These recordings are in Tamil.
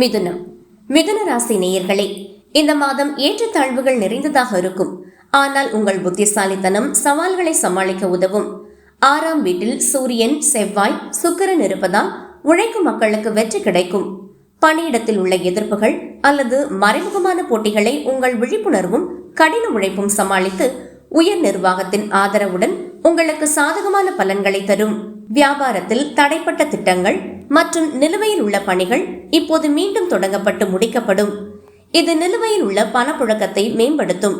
மிதுனம். மிதுன ராசி நேயர்களே இந்த மாதம் ஏற்றத்தாழ்வுகள் நிறைந்ததாக இருக்கும். ஆனால் உங்கள் புத்திசாலித்தனம் சவால்களை சமாளிக்க உதவும். ஆறாம் வீட்டில் சூரியன் செவ்வாய் சுக்கிரன் இருப்பதால் உழைக்கும் மக்களுக்கு வெற்றி கிடைக்கும். பணியிடத்தில் உள்ள எதிர்ப்புகள் அல்லது மறைமுகமான போட்டிகளை உங்கள் விழிப்புணர்வும் கடின உழைப்பும் சமாளித்து உயர் நிர்வாகத்தின் ஆதரவுடன் உங்களுக்கு சாதகமான பலன்களை தரும். வியாபாரத்தில் தடைப்பட்ட திட்டங்கள் மற்றும் நிலுவையில் உள்ள பணிகள் இப்போது மீண்டும் தொடங்கப்பட்டு முடிக்கப்படும். இது நிலுவையில் உள்ள பணப்புழக்கத்தை மேம்படுத்தும்.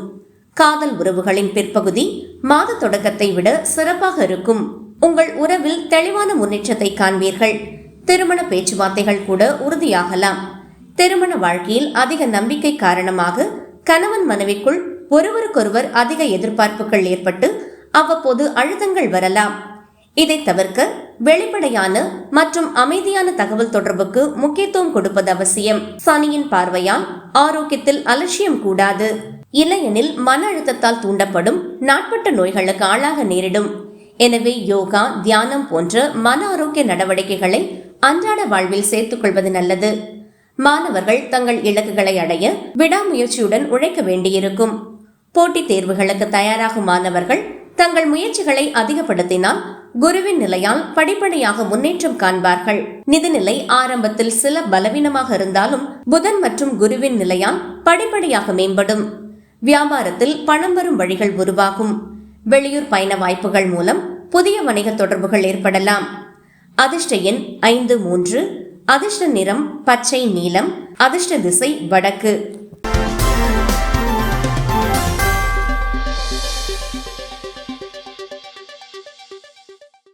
காதல் உறவுகளின் பிற்பகுதி மாத தொடக்கத்தை விட சிறப்பாக இருக்கும். உங்கள் உறவில் தெளிவான முன்னேற்றத்தை காண்பீர்கள். திருமண பேச்சுவார்த்தைகள் கூட உறுதியாகலாம். திருமண வாழ்க்கையில் அதிக நம்பிக்கை காரணமாக கணவன் மனைவிக்குள் ஒருவருக்கொருவர் அதிக எதிர்பார்ப்புகள் ஏற்பட்டு அவ்வப்போது அழுத்தங்கள் வரலாம். இதை தவிர்க்க வெளிப்படையான மற்றும் அமைதியான தகவல் தொடர்புக்கு முக்கியத்துவம் கொடுப்பது அவசியம். சனியின் பார்வையால் ஆரோக்கியத்தில் அலட்சியம் கூடாது. இல்லையெனில் மன அழுத்தத்தால் தூண்டப்படும் நாட்பட்ட நோய்களுக்கு ஆளாக நேரிடும். எனவே யோகா தியானம் போன்ற மன ஆரோக்கிய நடவடிக்கைகளை அன்றாட வாழ்வில் சேர்த்துக் கொள்வது நல்லது. மாணவர்கள் தங்கள் இலக்குகளை அடைய விடாமுயற்சியுடன் உழைக்க வேண்டியிருக்கும். போட்டித் தேர்வுகளுக்கு தயாராகும் மாணவர்கள் தங்கள் முயற்சிகளை அதிகப்படுத்தினால் குருவின் நிலையால் படிப்படியாக முன்னேற்றம் காண்பார்கள். நிதிநிலை ஆரம்பத்தில் சில பலவீனமாக இருந்தாலும் புதன் மற்றும் குருவின் நிலையால் படிப்படியாக மேம்படும். வியாபாரத்தில் பணம் வரும் வழிகள் உருவாகும். வெளியூர் பயண வாய்ப்புகள் மூலம் புதிய வணிக தொடர்புகள் ஏற்படலாம். அதிர்ஷ்ட எண் ஐந்து மூன்று அதிர்ஷ்ட நிறம் பச்சை நீலம் அதிர்ஷ்ட திசை வடக்கு.